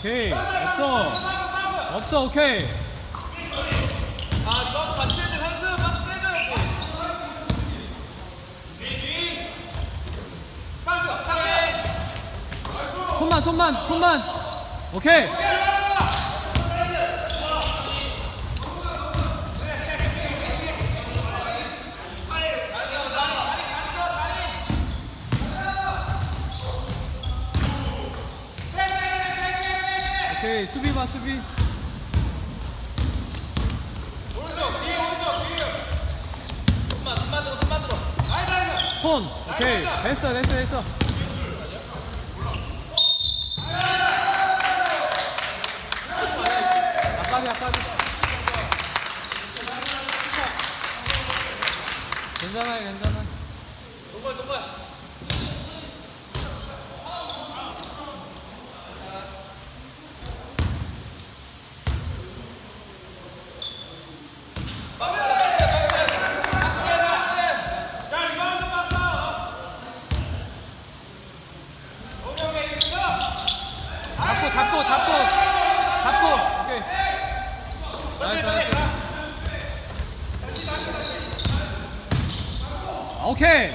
오케이. 없어. 없어 오케이. 아 이거 같이 해줘 현수 박스 해줘야지 손만 손만 손만. 오케이 수비 봐 수비. 손만 손만 들어 손만 들어 손 오케이. 됐어 됐어 됐어. 괜찮아요 괜찮아 동걸 동걸 잡고 잡고 잡고 잡고 오케이 나이스 나이스 오케이.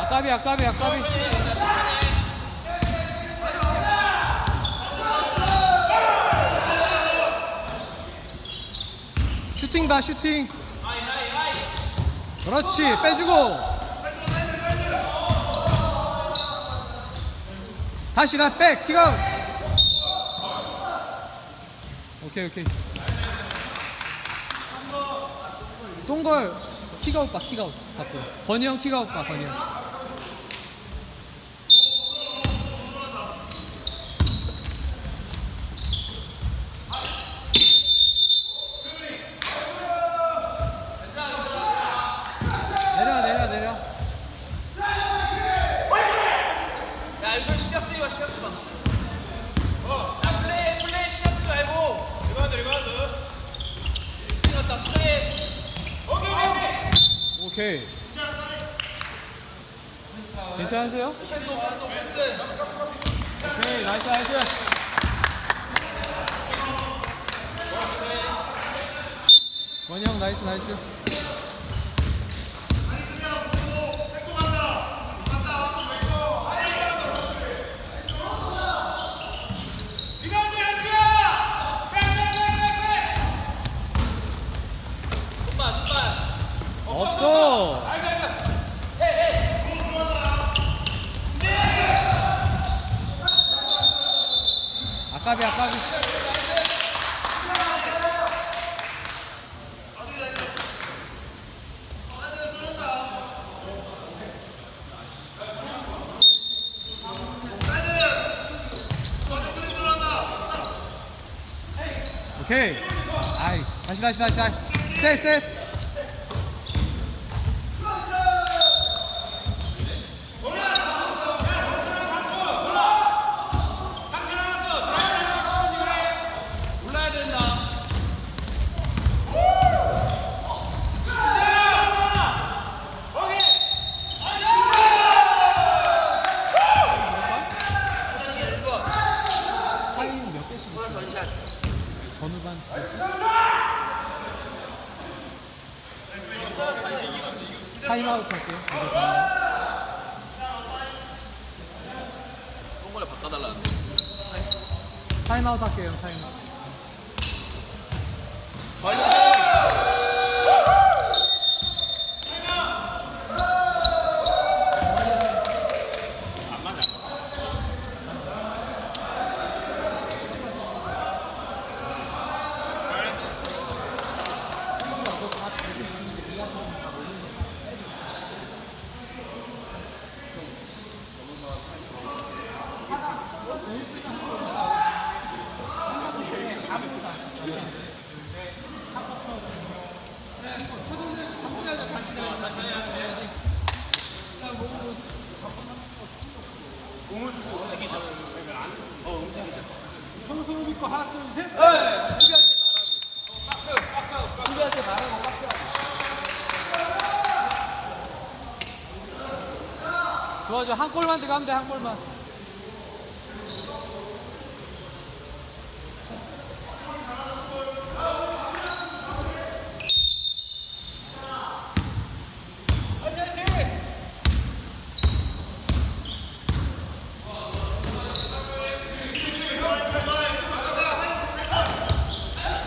아까비 아까비 아까비. 슈팅 봐 슈팅. 그렇지 빼주고 다시 나빼 킥아웃 오케이 오케이. 똥걸 킥아웃 봐 킥아웃 밖으로 건이 형 킥아웃 봐 건이 형. 내려 내려 내려 야 신경 쓰지 마. 어, 야 플레이 플레이 신경 쓰지 말고. 리바운드 리바운드. 스크린 왔다 스크린 오케이 오케이. 오케이. 괜찮으세요? 오케이 나이스 나이스. 형 나이스 나이스 손만 손만 없어 아까비 아까비 오케이. 아이 다시 다시 다시 다시. 셋 셋 올라야 된다 타임 몇 개씩 있어요? 전후반 타임아웃 할게요. 이거 다. 똥걸 바꿔달라는 타임아웃 할게요 타임아웃 한 골만 들어가면 돼, 한 골만.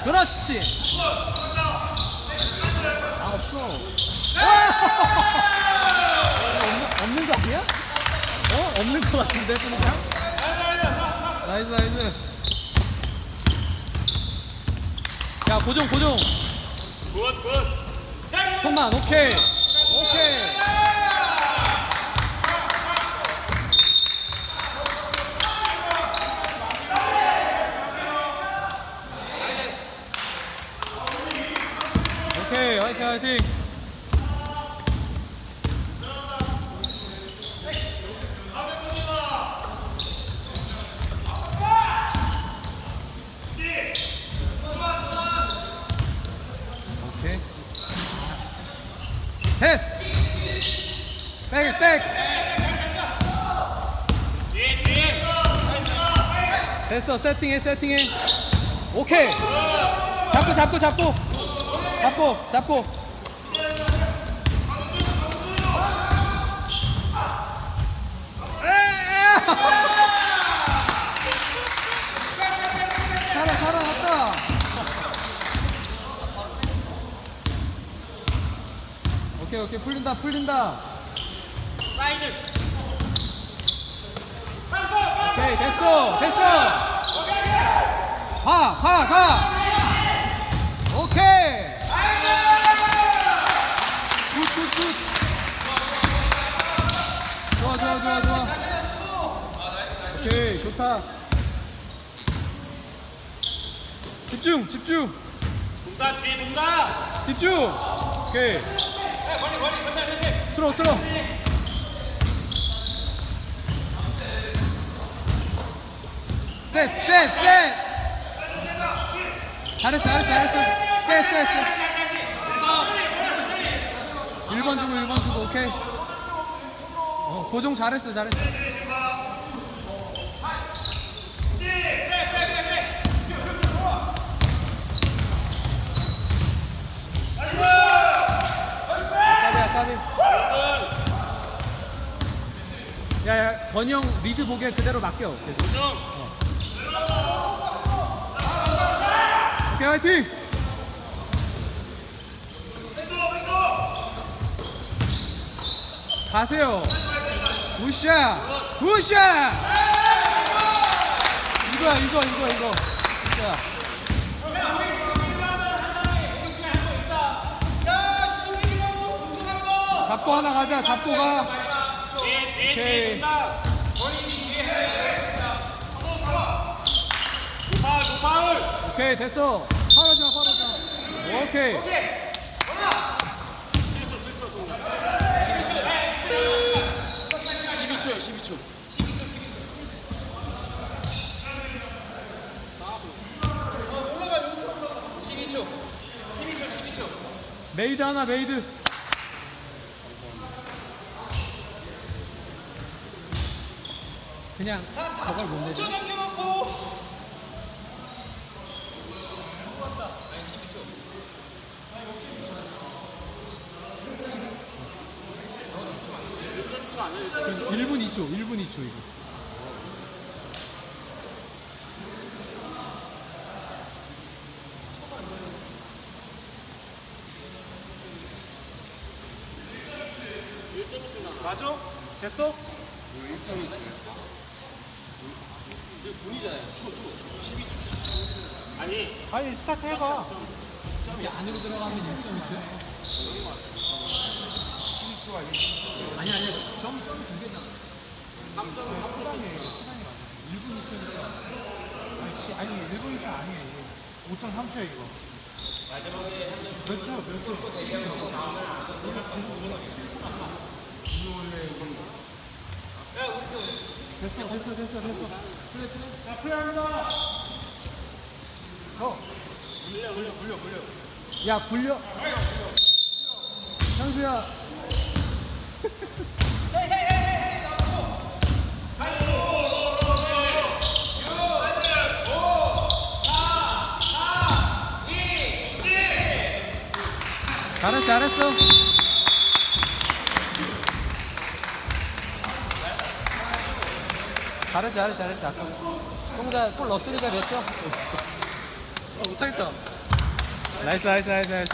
그렇지. 아 없어. 없는, 없는 거 아니야? 어? 없는 거 같은데 그냥? 나이스 나이스. 야 고정 고정. 손만 오케이. 오케이 오케이 화이팅 오케이 패스 백, 백. 됐어, 세팅해, 세팅해. 오케이. 잡고, 잡고, 잡고. 잡고, 잡고. 에이! 살아, 살아났다. 오케이, 오케이. 풀린다, 풀린다. 오케이, 됐어, 됐어. 가, 가, 가. 오케이. 굿, 굿, 굿. 좋아, 좋아, 좋아, 좋아. 오케이, 좋다. 집중, 집중, 동다 뒤에 동다 집중. 오케이. 스로, 스로. 셋, 셋, 셋. 잘했어, 잘했어, 잘했어. 셋, 셋, 셋. 1번 주고, 1번 주고, 오케이. 어, 고정 잘했어, 잘했어. 아까비 야, 아까비. 야, 야, 건이 형 리드 보게 그대로 맡겨. 계속. 어. 오케이, 화이팅! 가세요. 굿샷! 굿샷! 이거야, 이거, 이거, 이거. 자. 잡고 하나 가자, 잡고 가. 오케이. 오케이, 됐어. 팔아줘, 팔아줘. 오케이. 12초요 12초 12초 12초 12초 메이드 하나, 메이드. 그냥 저걸 못 내줘. 남겨놓고 그래서 1분 2초, 1분 2초 이거. 맞아? 됐어? 아니 아니 스타트 해봐. 이 안으로 들어가면 1.2초야. 12초가 아니 아니 점 점이 두 개잖아. 3점은 3점이에요. 1분 2초니까. 아니 씨 아니 1분 2초 아니에요. 5.3초야 이거. 마지막에 몇 초? 몇 초? 12초. 됐어, 됐어, 됐어, 됐어. 자 플레이합니다 어. 굴려, 굴려, 굴려, 굴려. 야, 굴려. 현수야. 잘했어, 잘했어. 잘했어 잘했어 잘했어 아까 홍자 골 넣었으니까 됐어 못하겠다. 나이스 나이스 나이스 나이스